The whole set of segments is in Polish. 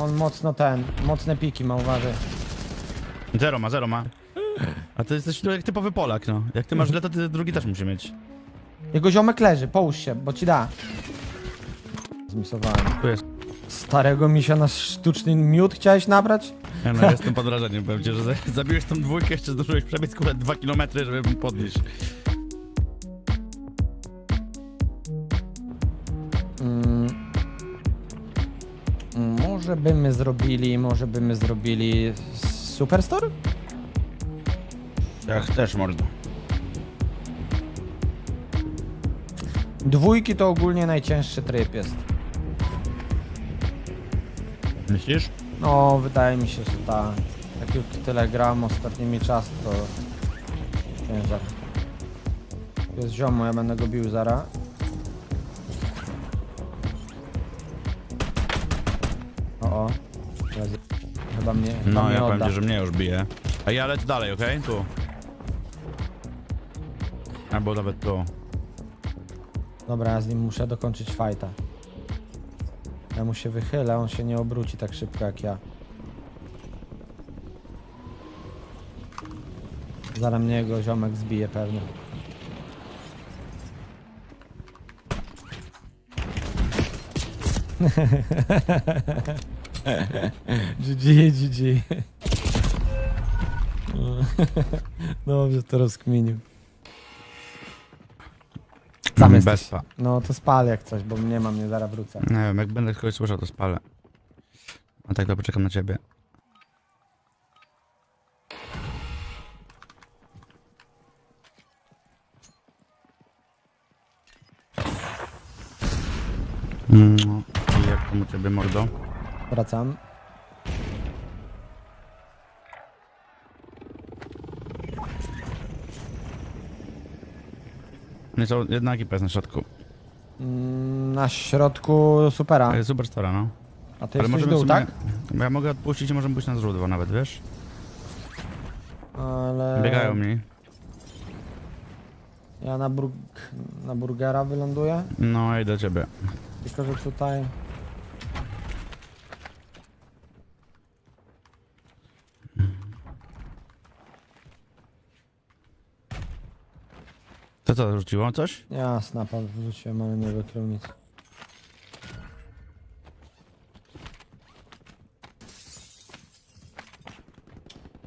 On mocno ten, mocne piki ma, uważaj. Zero ma, zero ma. A ty jesteś tu jak typowy Polak, no. Jak ty masz źle, to ty drugi też musi mieć. Jego ziomek leży, połóż się, bo ci da. Zmisowałem. Tu jest. Starego misia na sztuczny miód chciałeś nabrać? Ja no, jestem pod wrażeniem, powiem ci, że za- zabiłeś tą dwójkę, jeszcze zdążyłeś przebiec kurde dwa kilometry, żeby mi podnieść. Może by my zrobili, może by my zrobili Superstore? Jak chcesz, mordo. Dwójki to ogólnie najcięższy tryb jest. Myślisz? No, wydaje mi się, że ta. Jak już tyle gram ostatnimi czasy, to ciężar. Jest ziomo, ja będę go bił zara. O, Chyba mnie, chyba No, mnie ja powiem odda. ci, że mnie już bije. A ja lecę dalej, okej? Tu. Albo nawet tu. Dobra, ja z nim muszę dokończyć fajta. Ja mu się wychylę, on się nie obróci tak szybko jak ja. Zaraz mnie jego ziomek zbije pewnie. GG, GG. Dobrze to rozkminił. Sam jesteś. Bezpa. No to spal jak coś, bo nie mam, nie zaraz wrócę. Nie wiem, jak będę kogoś słyszał, to spalę. A tak to poczekam na ciebie. Mm, i jak tam u ciebie, mordo? Wracam. Nie są, jedna ekipa jest na środku. Mm, Na środku supera. E, Superstora, no. A ty jesteś możemy dół, w tak? sumie- Ja mogę odpuścić i możemy pójść na źródło nawet, wiesz? Ale... Biegają mi. Ja na, burg... na burgera wyląduję. No, idę do ciebie. Tylko, że tutaj... co, rzuciło coś? Ja snapa wrzuciłem, ale nie wykrył nic.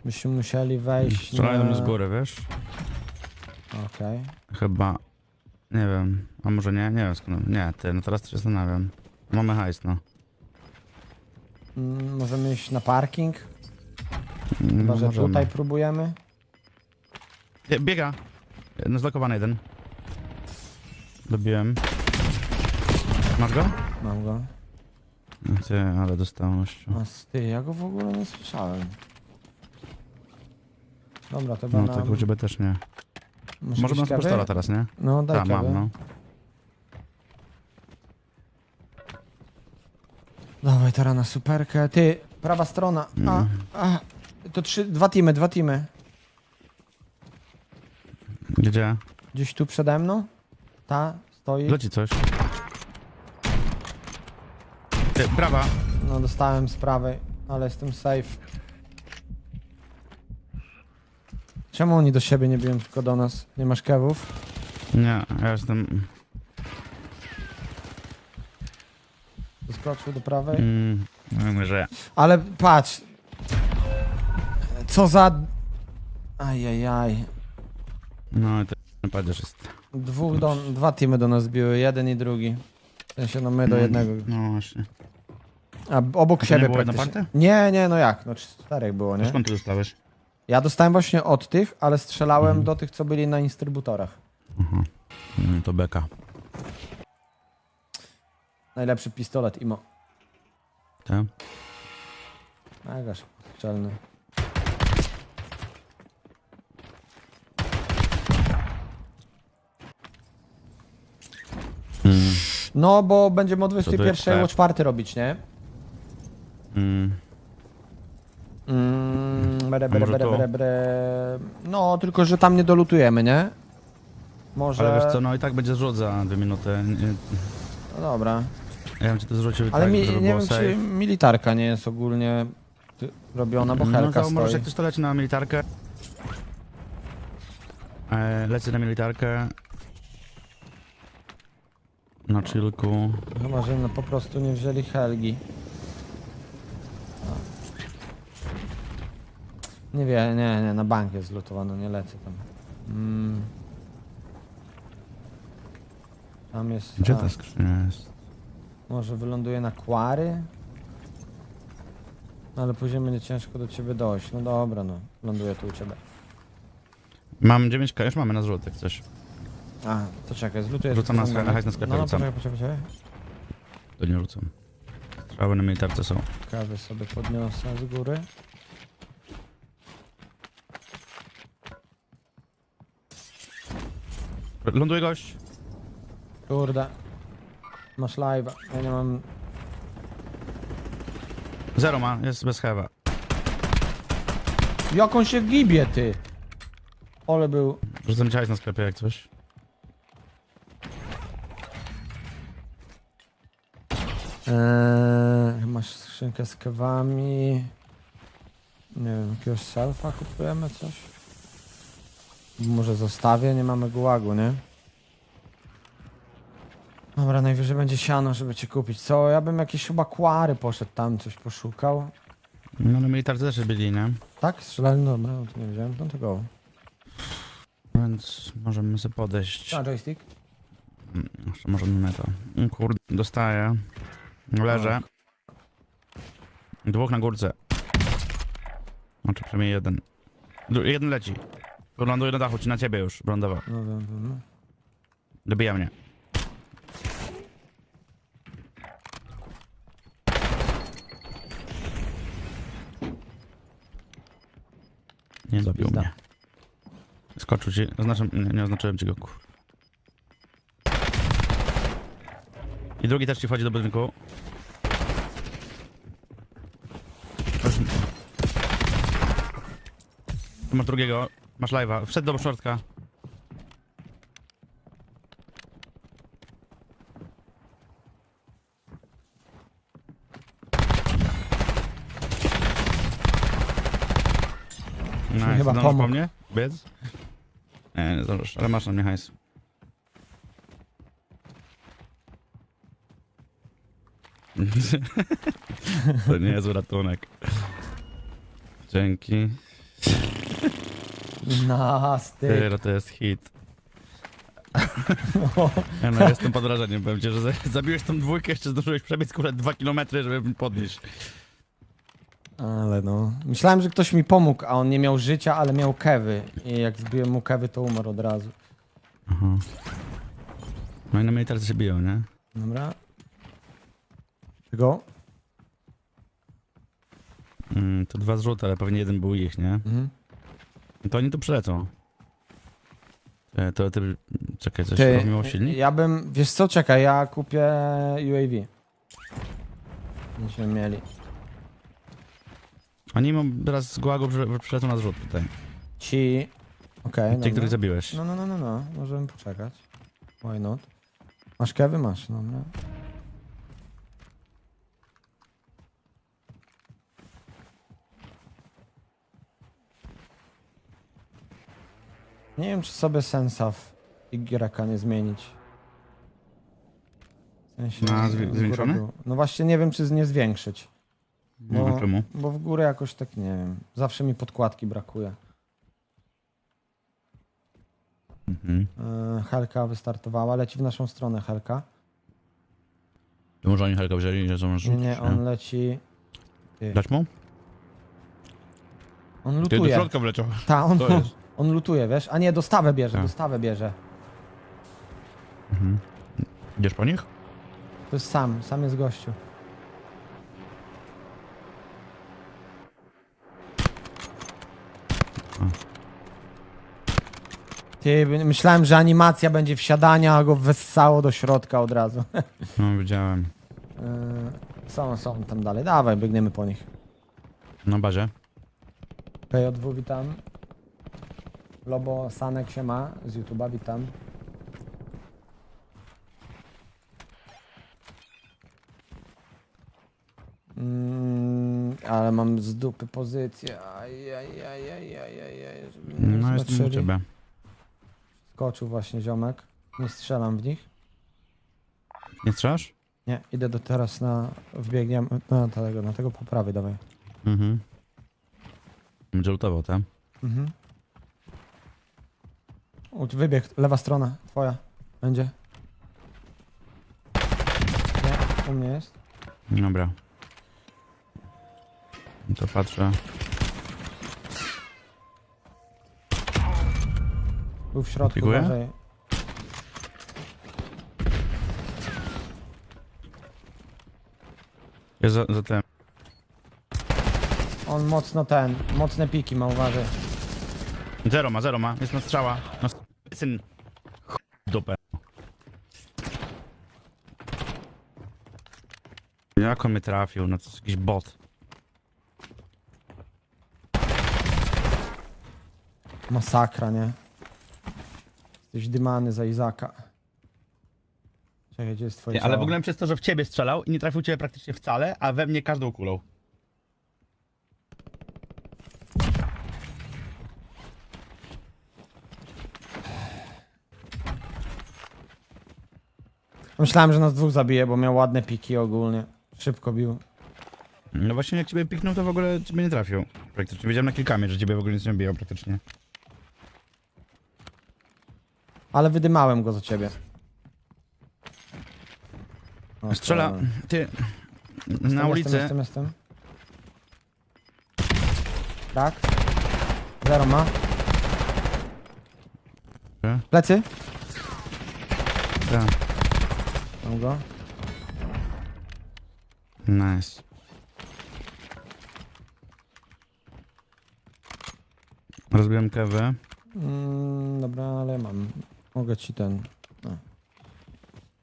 Byśmy musieli wejść Strzelają do na... z góry, wiesz? Okej. Chyba. Nie wiem. A może nie? Nie wiem skąd. Nie, ty, no teraz się zastanawiam. Mamy hajs, no. Mm, Możemy iść na parking? Mm, Chyba, że możemy. tutaj próbujemy. Nie, Biega. No zlokowany jeden. Dobiłem. Masz go? Mam go. No Ty, ale dostałem. A ty, ja go w ogóle nie słyszałem. Dobra, to No będę... tak u ciebie też nie. Może superstora kawy? teraz, nie? No, daj kawę. mam, no. Dawaj teraz na superkę. Ty, prawa strona. A, Mm. a. To trzy, dwa teamy, dwa teamy. Gdzie? Gdzieś tu przede mną. Ta, stoi. Leci coś. Ty, prawa. No, dostałem z prawej, ale jestem safe. Czemu oni do siebie nie biją, tylko do nas? Nie masz kewów? Nie, ja jestem... Skoczył do prawej. Mm, mówię, że... Ale patrz. Co za... Ajajaj. No i to padziesz jest. Dwóch do, dwa teamy do nas biły, jeden i drugi. W sensie, no my do jednego. No właśnie. A obok to nie siebie było jedno praktycznie. Nie, nie, no jak? No czterech było, nie? Skąd ty dostałeś? Ja dostałem właśnie od tych, ale strzelałem Mhm. do tych, co byli na instrybutorach. Mm, to beka. Najlepszy pistolet IMO. Tak? Megaż strzelny. No, bo będziemy o to jest 21 o tak? 4 robić, nie? Mm. Mm, bre, bre, bre, bre, bre. No, tylko że tam nie dolutujemy, nie? Może... Ale wiesz co, no i tak będzie rzut za dwie minuty. No dobra. Ja bym ci to zwrócił Ale tak, mi, nie wiem, safe. czy militarka nie jest ogólnie robiona, bo No helka to możesz jak ktoś to leci na militarkę. E, lecę na militarkę. Na chillku. Chyba, że no po prostu nie wzięli Helgi. Nie wiem, nie, nie, na bank jest zlutowano, nie lecę tam. Mm. Tam jest... Gdzie ta skrzynia jest? Może wyląduje na Kwary? No, ale później będzie ciężko do ciebie dojść. No dobra, no. Ląduję tu u ciebie. Mam 9k, już mamy na jak coś. A, to czekaj, zlutuję. Rzucam na ten sklep- domek. hajs na sklepie, No, no rzucam. poczekaj, poczekaj, poczekaj. To nie rzucam. Strzały na militarce są. Kawy sobie podniosę z góry. Ląduje gość. Kurde. Masz live'a. Ja nie mam... Zero ma, jest bez hewa. Jak on się gibie, ty? Ole był... Rzucam ci hajs na sklepie jak coś. Eee, masz skrzynkę z kewami. Nie wiem, jakiegoś selfa kupujemy, coś? Może zostawię, nie mamy gułagu, nie? Dobra, najwyżej będzie siano, żeby cię kupić. Co? Ja bym jakieś chyba kwary poszedł tam, coś poszukał. No na militarce też byli, nie? Tak? Strzelali? Dobra, no to nie wziąłem, no to go. Więc możemy sobie podejść. A, joystick? Mm, Jeszcze możemy to. Kurde, dostaję. Leżę. Dwóch na górce. Znaczy przynajmniej jeden. Jeden leci. Ląduje na dachu, czy na ciebie już lądował. No wiem, wiem. no. Dobija mnie. Nie Pizda. mnie. Skoczył ci. Oznaczam, nie, nie oznaczyłem ci go. kur- I drugi też ci wchodzi do budynku. Już- Tu masz drugiego. Masz live'a. Wszedł do środka. Nice. chyba Zdążysz pomógł. po mnie? Biec? Nie, nie zdążysz, ale masz na mnie hajs. to nie jest ratunek. Dzięki. Nasty. Tyro to jest hit. Ja no, jestem pod wrażeniem, powiem ci, że za- zabiłeś tą dwójkę, jeszcze zdążyłeś przebiec kurde dwa kilometry, żeby mnie podnieść. Ale no. Myślałem, że ktoś mi pomógł, a on nie miał życia, ale miał kewy. I jak zbiłem mu kewy, to umarł od razu. Aha. No i na militarce się biją, nie? Dobra. Tego? Mm, to dwa zrzuty, ale pewnie jeden był ich, nie? Mhm. To oni tu przylecą. E, To ty... Czekaj, coś Ty, robiło silnik? ja bym, wiesz co, czekaj, ja kupię UAV. Będziemy mieli. Oni mam teraz z Guagu przy- przylecą na zrzut tutaj. Ci... Okej, Ci, dobra. których zabiłeś. No, no, no, no, no, możemy poczekać. Why not? Masz kewy? Masz, no, no. Nie wiem, czy sobie sensa w Y nie zmienić. W sensie, Na w zwi- górę zwiększony? No właśnie nie wiem, czy z- nie zwiększyć. No, Bo, a czemu? bo w górę jakoś tak nie wiem. Zawsze mi podkładki brakuje. Mhm. Yy, Helka wystartowała, leci w naszą stronę Helka. To może oni Helka wzięli, że są Nie, nie, on leci. Ty. Dać mu? On Ty do lutuje. środka wleciał. Ta, on, To jest. on lutuje, wiesz? A nie, dostawę bierze, Tak. dostawę bierze. Mhm. Idziesz po nich? To jest sam, sam jest gościu. Ty, myślałem, że animacja będzie wsiadania, a go wessało do środka od razu. No, widziałem. Yy, są, są tam dalej. Dawaj, biegniemy po nich. Na bazie. PJ2 witam. Lobo Sanek się ma z YouTube'a, witam. Mm, ale mam z dupy pozycję. Ajajajajajajaj. No jestem u ciebie. Skoczył właśnie ziomek. Nie strzelam w nich. Nie strzelasz? Nie, idę do teraz na... Wbiegiem na tego, na tego po prawej, dawaj. Mhm. Lutował, tak? Mhm. U, wybieg, lewa strona, twoja. Będzie. Nie, u mnie jest. Dobra. To patrzę. Był w środku. Jest za, za tym. On mocno ten, mocne piki ma, uważaj. Zero ma, zero ma. Jest na strzała. No, syn. Ch... dupę. Jak on mnie trafił? No to jest jakiś bot. Masakra, nie? Jesteś dymany za Izaka. Czekaj, gdzie jest twoje Nie, ale w ciało? ogóle przez to, że w ciebie strzelał i nie trafił ciebie praktycznie wcale, a we mnie każdą kulą. Myślałem, że nas dwóch zabije, bo miał ładne piki ogólnie. Szybko bił. No właśnie jak ciebie piknął, to w ogóle ciebie nie trafił. Praktycznie wiedziałem na kilkamie, że ciebie w ogóle nic nie bijał praktycznie. Ale wydymałem go za ciebie. O, Strzela, to- ty, Jestem, na ulicy, Jestem, jestem, jestem. Tak. Zero ma. E? Plecy. Tak. Mam go. nice. Rozbiłem kewę. Mm, dobra, ale mam. Mogę ci ten. No.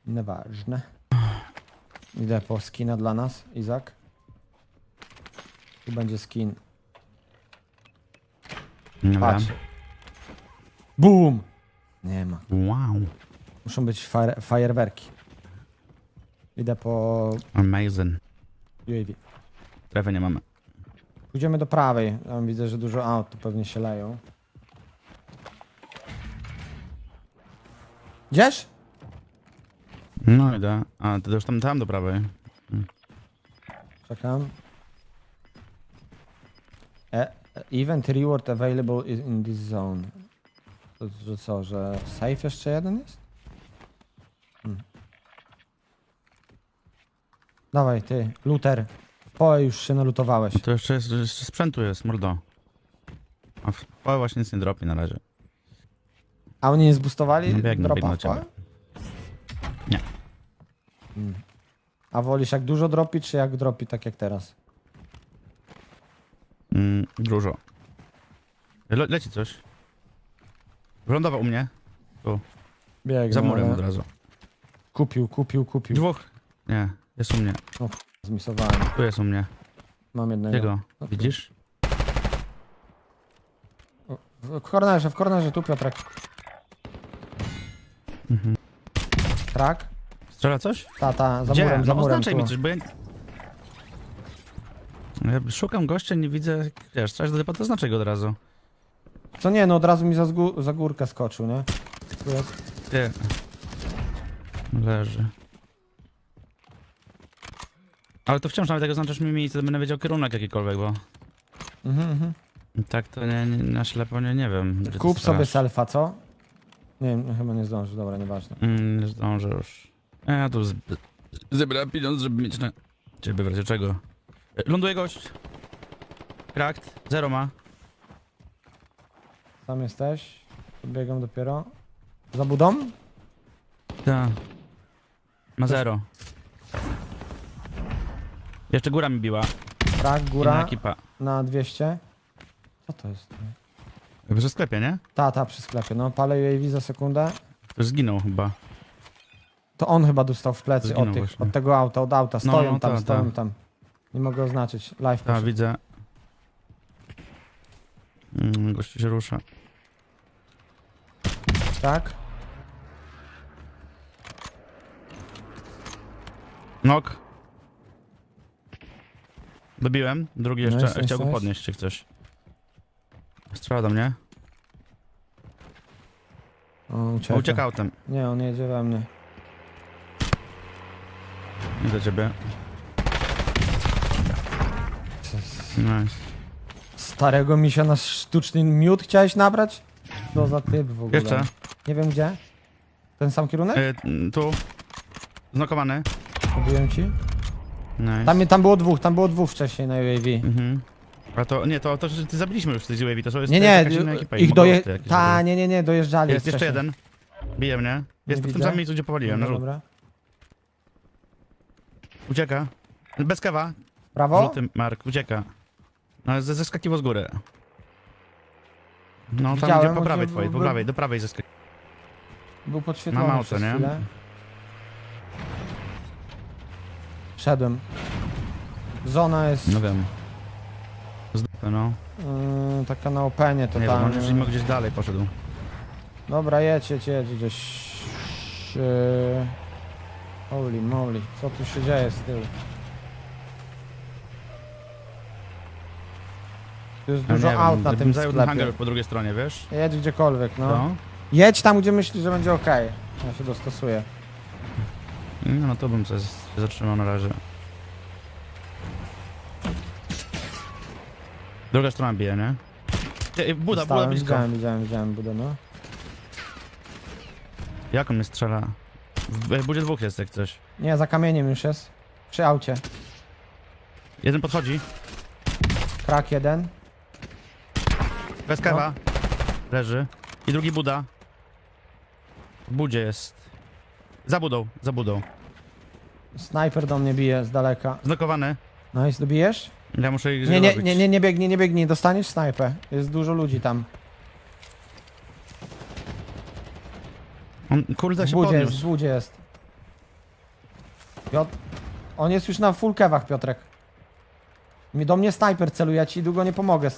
Nieważne. Idę po skina dla nas, Izak. Tu będzie skin. Dobra. Patrz. Boom! Nie ma. Wow. Muszą być fire, fajerwerki. Idę po Amazing. UAV. Trefy nie mamy. Pójdziemy do prawej. Tam widzę, że dużo aut tu pewnie się leją. Gdzieś? No idę. A, ty już tam, tam do prawej. Czekam. E, event reward available is in this zone. To, że co, że safe jeszcze jeden jest? Dawaj ty, looter. W poe już się nalutowałeś. To jeszcze, jest, jeszcze sprzętu jest, mordo. A w Poe właśnie nic nie dropi na razie. A oni nie zbustowali No biegnę, dropa biegnę w ciebie. poe? Nie. Hmm. A wolisz jak dużo dropi, czy jak dropi tak jak teraz? Mm, dużo. Le leci coś. Wylądował u mnie. Tu. Biegnie, Za murem ale od razu. Kupił, kupił, kupił. Dwóch. Nie, jest u mnie. Zmisowałem. Tu jest u mnie. Mam jednego. Jego. No. Widzisz? W kornerze, w kornerze, tu Piotrek. Mhm. Trak? Strzela coś? Ta, ta, za Gdzie? murem, za no murem. oznaczaj Tu. mi coś, bo ja... ja szukam gościa, nie widzę, wiesz, coś do typa, to znaczę go od razu. Co nie, no od razu mi za, za górkę skoczył, nie? Tu jest. Gdzie? Leży. Ale to wciąż nawet jak oznaczasz mi miejsce, to będę wiedział kierunek jakikolwiek, bo Mhm, mhm. tak to nie, nie, na ślepo nie, nie wiem. gdzie to Kup sobie straż. selfa, co? Nie wiem, no chyba nie zdążysz, dobra, nieważne. Mm, nie zdążę już. Ja tu zb- zebrałem pieniądze, żeby mieć na ciebie w razie czego. E, Ląduje gość. Krakt. Zero ma. Tam jesteś. Biegam dopiero. Za budą? Tak. Ma zero. Jeszcze góra mi biła. Trak, Inna góra, ekipa. na 200. Co to jest? Przy sklepie, nie? Ta, ta, przy sklepie, no, palę UAV za sekundę. To zginął chyba. To on chyba dostał w plecy Zginął od, tych, właśnie. od tego auta, od auta. No, Stoją no, tam, ta, stoją ta. tam. Nie mogę oznaczyć. Live Tak, poszedł. widzę. Mm, gościu się rusza. Tak? Nok. Dobiłem, drugi jeszcze, Nice, nice, chciał go nice. podnieść czy coś. Strzela do mnie. O, O, ucieka. ucieka autem. Nie, on jedzie we mnie. Nie do ciebie. Nice. Starego misia na sztuczny miód chciałeś nabrać? Co za typ w ogóle? Jeszcze. Nie wiem gdzie. Ten sam kierunek? Y, tu. Znokowany. Mówiłem ci. Nice. Tam, tam było dwóch, tam było dwóch wcześniej na UAV. Mhm. A to, nie, to, to, że ty zabiliśmy już z tej UAV, to są- jest, Nie, to jest nie, ekipa. ich doje... Ta, nie, nie, nie, dojeżdżali Jest jeszcze wcześniej. jeden. Bije mnie. Jest w tym samym miejscu, gdzie powaliłem, na Dobra. Ucieka. Bez kawa. Prawo? Żółty Mark, ucieka. No, ze- zeskakiwał z góry. No, tam Widziałem, gdzie po prawej twojej, po był- prawej, do prawej zeskakiwał. Był podświetlony Mam auto, przez nie? chwilę. Szedłem. Zona jest No wiem. Z dupy, no. yy, taka na openie Nie wiem, totalnie. on już gdzieś dalej poszedł. Dobra, jedź, jedź, jedź gdzieś. Yy... Holy moly, co tu się dzieje z tyłu? Tu jest Ja dużo nie aut wiem, na gdybym tym zajął ten sklepie. po drugiej stronie, wiesz? Jedź gdziekolwiek, no. No. Jedź tam, gdzie myślisz, że będzie ok. Ja się dostosuję. No, no to bym z- zatrzymał na razie. Druga strona bije, nie? Buda, Buda Stałem, blisko. Widziałem, widziałem, widziałem budę, no. Jak on mnie strzela? W budzie dwóch jest jak coś. Nie, za kamieniem już jest. Przy aucie. Jeden podchodzi, Krak jeden. bez kawa. Leży. I drugi Buda. W budzie jest. Za budą, za budą. Snajper do mnie bije z daleka. Znokowany. Nice, dobijesz? Ja muszę ich Nie, nie, nie, nie, nie biegnij, nie biegnij, dostaniesz snajpę. Jest dużo ludzi tam. On, kurde, się budzie jest, podniósł. w budzie jest. Piotr... On jest już na full kewach, Piotrek. Mi do mnie snajper celuje, ja ci długo nie pomogę.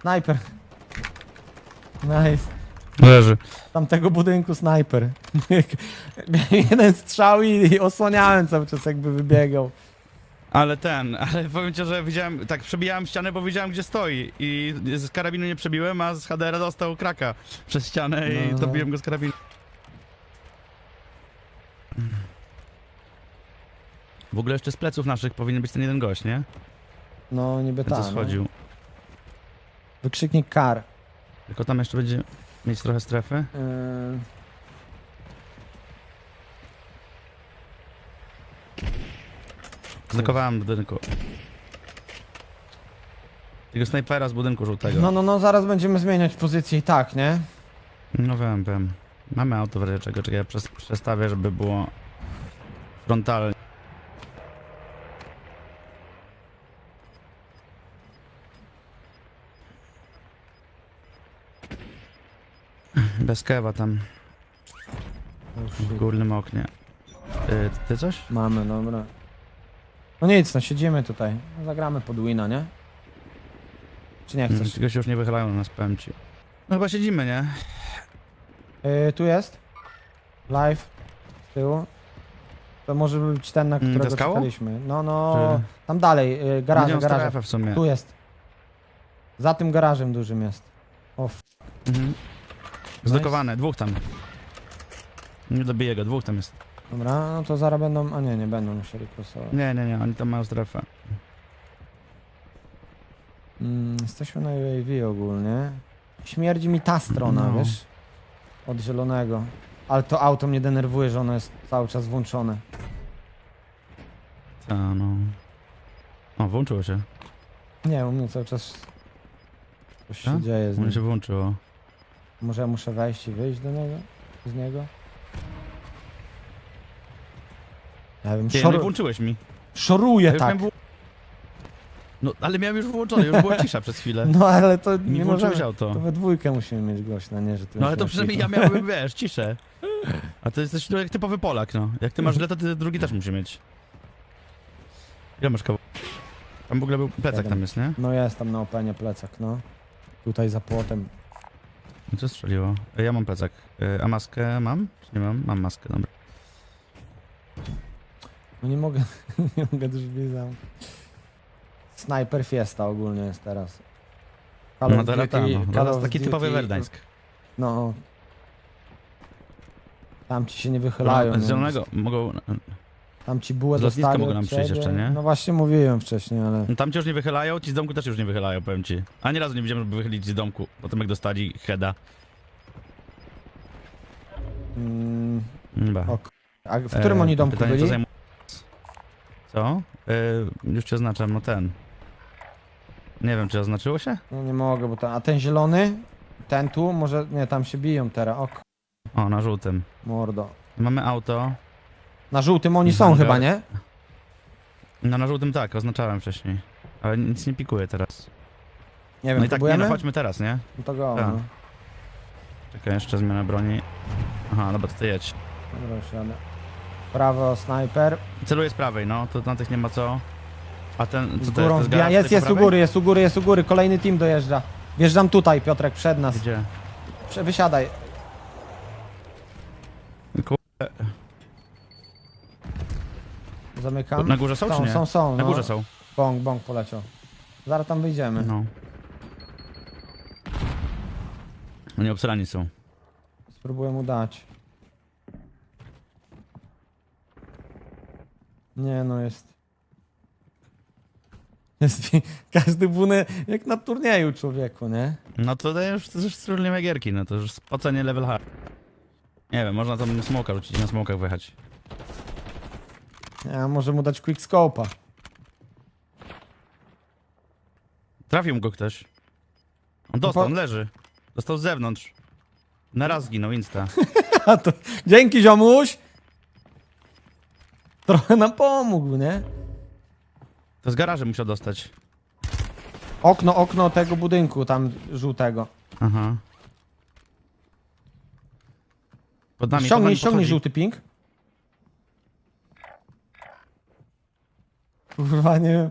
Snajper. Nice. Leży. Tamtego budynku snajper. Miałem jeden strzał i, i osłaniałem cały czas jakby wybiegał. Ale ten, ale powiem ci, że widziałem, tak przebijałem ścianę, bo widziałem gdzie stoi i z karabinu nie przebiłem, a z HDR dostał kraka przez ścianę i No, no. dobiłem go z karabinu. W ogóle jeszcze z pleców naszych powinien być ten jeden gość, nie? No niby tak. co no. schodził. Wykrzyknik kar. Tylko tam jeszcze będzie mieć trochę strefy. Yy... Zdekowałem w budynku. Tego snajpera z budynku żółtego. No, no, no, zaraz będziemy zmieniać pozycję i tak, nie? No wiem, wiem. Mamy auto w razie czego, czekaj, ja przes- przestawię, żeby było frontalnie. Bez kewa tam w górnym oknie. Ty, ty coś? Mamy, dobra. No nic, no siedzimy tutaj. No, Zagramy pod wina, nie? Czy nie chcesz? Tylko się już nie wychylają na nas, powiem ci. No chyba siedzimy, nie? Yy, tu jest. Live. Z tyłu. To może być ten, na Mm, którego skałą? czekaliśmy. No, no. Czy- Tam dalej, yy, garaże, Będziemy garaże. strefę w sumie. Tu jest. Za tym garażem dużym jest. O, f... Mhm. Zdekowane, dwóch tam. Nie dobiję go, dwóch tam jest. Dobra, no to zaraz będą... A nie, nie będą musieli krosować. Nie, nie, nie, oni tam mają strefę. Mm, jesteśmy na UAV ogólnie. Śmierdzi mi ta strona, No. wiesz? Od zielonego. Ale to auto mnie denerwuje, że ono jest cały czas włączone. Ta, no. O, włączyło się. Nie, u mnie cały czas coś się Tak? dzieje z U mnie się włączyło. Może ja muszę wejść i wyjść do niego? Z niego? Ja wiem, Ty, no szor... włączyłeś mi. szoruję Ja tak. miałem No, ale miałem już włączone, już była cisza przez chwilę. No ale to Mi nie włączyłeś możemy... auto. To we dwójkę musimy mieć głośno, nie, że tu No ale to na przynajmniej ja miałbym, wiesz, ciszę. A to jesteś tu jak typowy Polak, no. Jak ty masz źle, to ty drugi też musi mieć. Ile masz kawał? Tam w ogóle był plecak Jeden. tam jest, nie? No jest tam na openie plecak, no. Tutaj za płotem. No Co strzeliło? E, Ja mam plecak. E, A maskę mam? Czy nie mam? Mam maskę, dobra. No nie mogę, nie mogę drzwi zamknąć. Sniper Fiesta ogólnie jest teraz. Call No teraz, no, teraz taki typowy Werdańsk. No. Tam ci się nie wychylają. Z nie? zielonego mogą... Tam ci bułę z lotniska mogą nam przyjść jeszcze, nie? No właśnie mówiłem wcześniej, ale... No Tam cię już nie wychylają, ci z domku też już nie wychylają, powiem ci. Ani razu nie widziałem, żeby wychylić z domku, po tym jak dostali heada. Mm, Ba. o, k- a w którym E, oni domku pytanie, byli? Co? zajmu- co? E, już cię oznaczam, no ten. Nie wiem, czy oznaczyło się? No nie mogę, bo ten, a ten zielony? Ten tu? Może... Nie, tam się biją teraz. O k- O, na żółtym. mordo. Mamy auto. Na żółtym oni są Hangar. chyba, nie? No na żółtym tak, oznaczałem wcześniej. Ale nic nie pikuje teraz. Nie wiem, No i tak, nie, próbujemy? no chodźmy teraz, nie? No to go, Tak. no. Czekaj, jeszcze zmiana broni. Aha, dobra, to ty jedź. Dobra, już jadę. Prawo, snajper. Celuję z prawej, no, to na tych nie ma co. A ten, co Z to jest? To górą jest wbija. garaż Jest, tutaj jest po u prawej? góry, jest u góry, jest u góry. Kolejny team dojeżdża. Wjeżdżam tutaj, Piotrek, przed nas. Gdzie? Prze- Wysiadaj. Zamykam. Na górze są, czy są, nie? są, są. Na no. górze są. Bąk, bąk poleciał. Zaraz tam wyjdziemy. No. Oni obsrani są. Spróbuję mu dać. Nie no, jest... Jest każdy buny jak na turnieju człowieku, nie? No to już, to już strzelimy gierki, no to już spocenie level hard. Nie wiem, można tam smoka rzucić, na smokach wyjechać. Ja może mu dać quick scope'a. Trafił go ktoś. On dostał, on leży. Dostał z zewnątrz. Na raz zginął, insta. A to... Dzięki ziomuś! Trochę nam pomógł, nie? To z garażu musiał dostać. Okno, okno tego budynku tam żółtego. Aha. Pod nami, ściągnij, ściągnij podchodzi. żółty ping. Kurwa, nie wiem.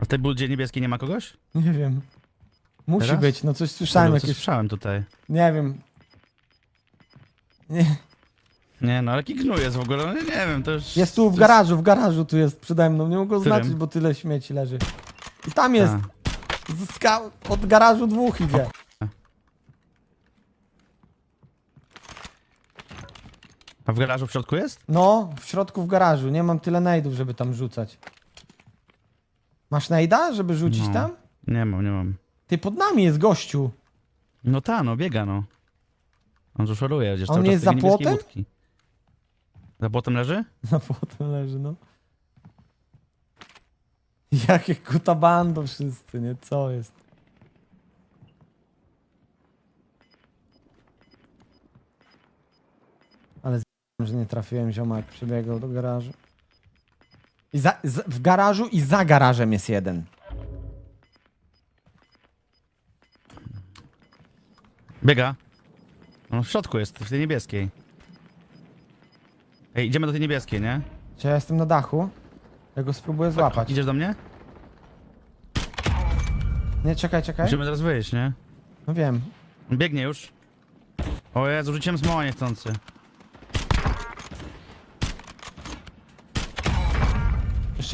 A w tej budzie niebieskiej nie ma kogoś? Nie wiem. Musi Teraz? być, no coś słyszałem Kurde, coś jakieś. słyszałem tutaj. Nie wiem. Nie. Nie no, ale kiknuje jest w ogóle, no nie, wiem, to już... Jest tu w to garażu, w garażu tu jest przede mną. Nie mogę Którym? oznaczyć, bo tyle śmieci leży. I tam jest. A. Z ska- od garażu dwóch idzie. A w garażu w środku jest? No, w środku w garażu. Nie mam tyle najdów, żeby tam rzucać. Masz najda, żeby rzucić No. tam? Nie mam, nie mam. Ty, pod nami jest gościu. No ta, no biega no. On tu szoruje, gdzieś On cały czas jest za płotem? łódki. Za płotem leży? Na płotem leży, no. Jakie kutabando wszyscy, nie? Co jest? Ale z... że nie trafiłem zioma, jak przybiegał do garażu. I za, w garażu i za garażem jest jeden. Biega. On w środku jest, w tej niebieskiej. Ej, idziemy do tej niebieskiej, nie? Czy ja jestem na dachu? Ja go spróbuję złapać. Idziesz do mnie? Nie, czekaj, czekaj. Musimy teraz wyjść, nie? No wiem. Biegnie już. O Jezu, rzuciłem smoła niechcący.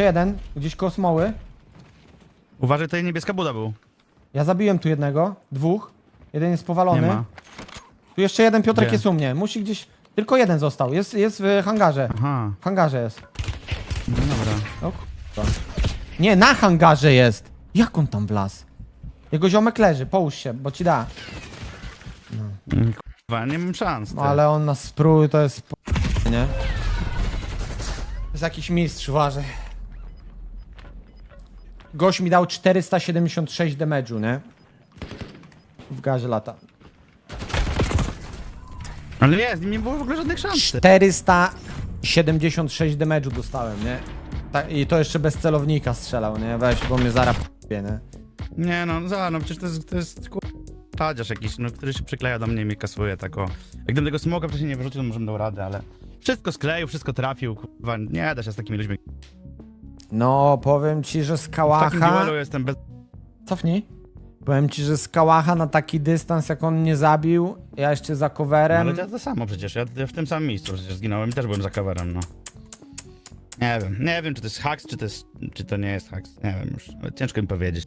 Jeszcze jeden, gdzieś koło smoły. Uważaj, tutaj niebieska buda był. Ja zabiłem tu jednego, dwóch. Jeden jest Nie powalony. ma. Tu jeszcze jeden Piotrek Gdzie? jest u mnie. Musi gdzieś. Tylko jeden został. Jest, jest w hangarze. Aha, W hangarze jest. no dobra. O kurwa. Nie, na hangarze jest. Jak on tam wlazł? Jego ziomek leży, połóż się, bo ci da. Mm, Kurwa, nie mam szans. No ty. ale on nas sprój, to jest. Nie? To jest jakiś mistrz, uważaj. Gość mi dał 476 damage'u, nie? W gazie lata. Ale nie, z nim nie było w ogóle żadnych szans. ty. 476 damage'u dostałem, nie? Ta, I to jeszcze bez celownika strzelał, nie? Weź, bo mnie zaraz p***ie, nie? Nie no, za, no przecież to jest, to jest. Tadziarz jakiś, no, który się przykleja do mnie i mnie kasuje tak o. Jak gdybym tego smoka wcześniej nie wyrzucił, to może bym dał radę, ale... Wszystko skleił, wszystko trafił, kurwa, nie da się z takimi ludźmi. No, powiem ci, że z W takim kałacha... duelu jestem bez... Cofnij. Powiem ci, że z kałacha na taki dystans, jak on mnie zabił, ja jeszcze za No, coverem. ale to to samo przecież, ja, ja w tym samym miejscu przecież zginąłem i też byłem za coverem, no. Nie wiem, nie wiem czy to jest haks, czy to, jest, czy to nie jest haks, nie wiem już, ciężko mi powiedzieć.